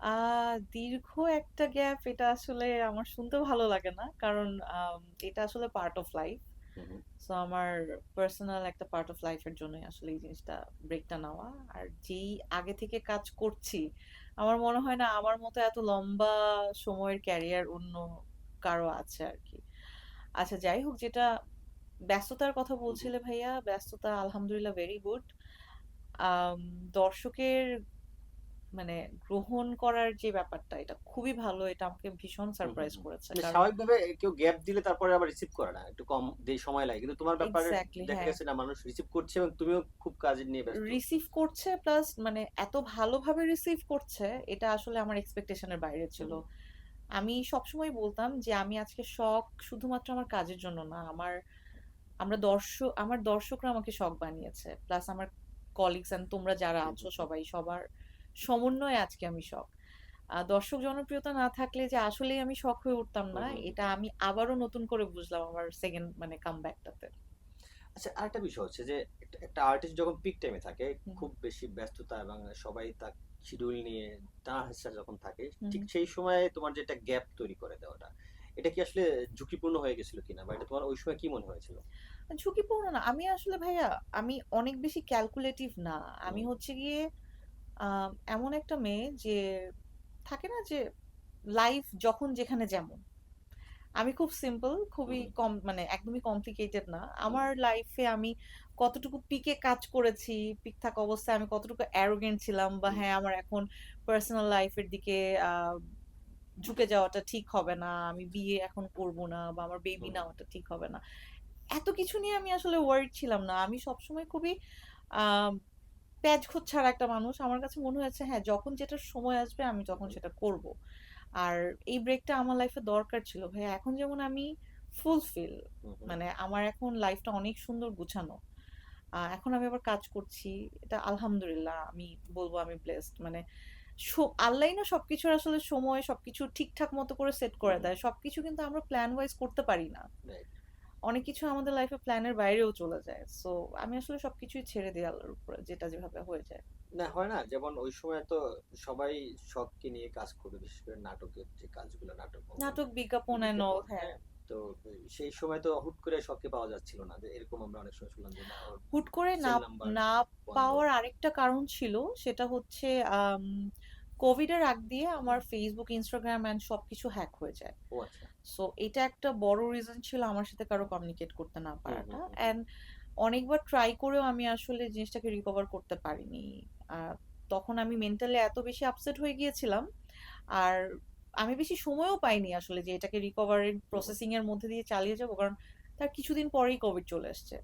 আ দীর্ঘ একটা গ্যাপ এটা আসলে আমার শুনতে ভালো লাগে না। কারণ আম এটা আসলে পার্ট অফ লাইফ। সো আমার পার্সোনাল একটা পার্ট অফ লাইফ এর জন্যই আসলে এই জিনিসটা ব্রেকটা নেওয়া। আর যেই আগে থেকে কাজ করছি, আমার মনে হয় না আমার মতো এত লম্বা সময়ের ক্যারিয়ার অন্য কারও আছে আর কি আচ্ছা যাই হোক যেটা ব্যস্ততার কথা। বলছিলে ভাইয়া, ব্যস্ততা আলহামদুলিল্লাহ ভেরি গুড। দর্শকের মানে গ্রহণ করার যে ব্যাপারটা এটা খুবই ভালো। এটা আমাকে ভীষণ সারপ্রাইজ করেছে। মানে স্বাভাবিকভাবে কেউ গ্যাপ দিলে তারপরে আবার রিসিভ করে না। একটু কম দে সময় লাগে। কিন্তু তোমার ব্যাপারে দেখা হ্যাঁ। গেছে না মানুষ রিসিভ করছে এবং তুমিও খুব কাজ নিয়ে ব্যস্ত। রিসিভ করছে প্লাস মানে এত ভালোভাবে রিসিভ করছে এটা আসলে আমার এক্সপেকটেশন এর বাইরে ছিল। আমি সবসময় বলতাম যে আমি আজকে শখ শুধুমাত্র আমার কাজের জন্য না। আমার আমরা দর্শ আমার দর্শকরা আমাকে শখ বানিয়েছে। প্লাস আমার কলিগস এন্ড তোমরা যারা আছো সবাই সবার সমন্বয়ে আজকে আমি শখ। দর্শক জনপ্রিয়তা না থাকলে যে আসলেই আমি শখ হয়ে উঠতাম না। এটা আমি আবারও নতুন করে বুঝলাম আমার 2nd মানে কামব্যাক টাতে। আচ্ছা আরেকটা বিষয় হচ্ছে যে একটা আর্টিস্ট যখন পিক টাইমে থাকে, খুব বেশি ব্যস্ততা এবং সবাই তার শিডিউল নিয়ে টানা-হেঁচড়া যখন থাকে, ঠিক সেই সময়ে তোমার যে একটা গ্যাপ তৈরি করে দেওয়াটা, এটা কি আসলে ঝুঁকিপূর্ণ হয়ে গেছিল কিনা? বা এটা তোমার ওই সময় কি মনে হয়েছিল? ঝুঁকিপূর্ণ না। আমি আসলে ভাইয়া আমি অনেক বেশি ক্যালকুলেটিভ না। আমি হচ্ছে গিয়ে এমন একটা মেয়ে যে থাকে না যে লাইফ যখন যেখানে যেমন। আমি খুব সিম্পল, খুবই কম মানে একদমই কমপ্লিকেটেড না। আমার লাইফে আমি কতটুকু পিকে কাজ করেছি, পিক থাকা অবস্থায় আমি কতটুকু অ্যারোগেন্ট ছিলাম বা হ্যাঁ, আমার এখন পার্সোনাল লাইফের দিকে ঝুঁকে যাওয়াটা ঠিক হবে না। আমি বিয়ে এখন করব না বা আমার বেবি নেওয়াটা ঠিক হবে না। এত কিছু নিয়ে আমি আসলে ওয়ারিড ছিলাম না। আমি সবসময় খুবই আ প্যাচ-খোঁচ ছাড়া একটা মানুষ। আমার কাছে মনে হয়েছে হ্যাঁ, যখন যেটা সময় আসবে আমি তখন সেটা করব। আর এই ব্রেকটা আমার লাইফে দরকার ছিল ভাইয়া। এখন যেমন আমি ফুলফিল। মানে আমার এখন লাইফটা অনেক সুন্দর গুছানো। এখন আমি আবার কাজ করছি। এটা আলহামদুলিল্লাহ আমি বলব আমি ব্লেসড। মানে স আল্লাহই না সবকিছুর আসলে সময় সবকিছু ঠিকঠাক মতো করে সেট করে। দেয়। সবকিছু কিন্তু আমরা প্ল্যান ওয়াইজ করতে পারি না। অনেক কিছু আমাদের লাইফে প্ল্যানের বাইরেও চলে যায়। সো আমি আসলে সবকিছুই ছেড়ে দেই আল্লাহর উপরে। যেটা যেভাবে হয়ে যায়। না হয় না? যেমন ওই সময় তো সবাই শখকে নিয়ে কাজ করবে। বিশেষ করে নাটকের যে কাজগুলো, নাটক নাটক, বিজ্ঞাপন অ্যান্ড অল হ্যাঁ। হ্যাঁ? তো সেই সময় তো হুট করে শখকে পাওয়া যাচ্ছিল না। যে এরকম আমরা অনেক সময় শুনলাম যে না হুট করে না না পাওয়ার আরেকটা কারণ ছিল। সেটা হচ্ছে কোভিড এর আগ দিয়ে আমার ফেসবুক ইনস্টাগ্রাম অ্যান্ড সবকিছু হ্যাক হয়ে যায়। আচ্ছা। সো এটা একটা বড় রিজন ছিল আমার সাথে কারও কমিউনিকেট করতে না পারাটা। অ্যান্ড অনেকবার ট্রাই করেও আমি আসলে জিনিসটাকে রিকভার করতে পারিনি। তখন আমি মেন্টালি এত বেশি আপসেট হয়ে গিয়েছিলাম। আর আমি বেশি সময়ও পাইনি আসলে যে এটাকে রিকভারি। প্রসেসিং এর মধ্যে দিয়ে চালিয়ে যাব। কারণ তার কিছুদিন পরেই কোভিড চলে এসছে।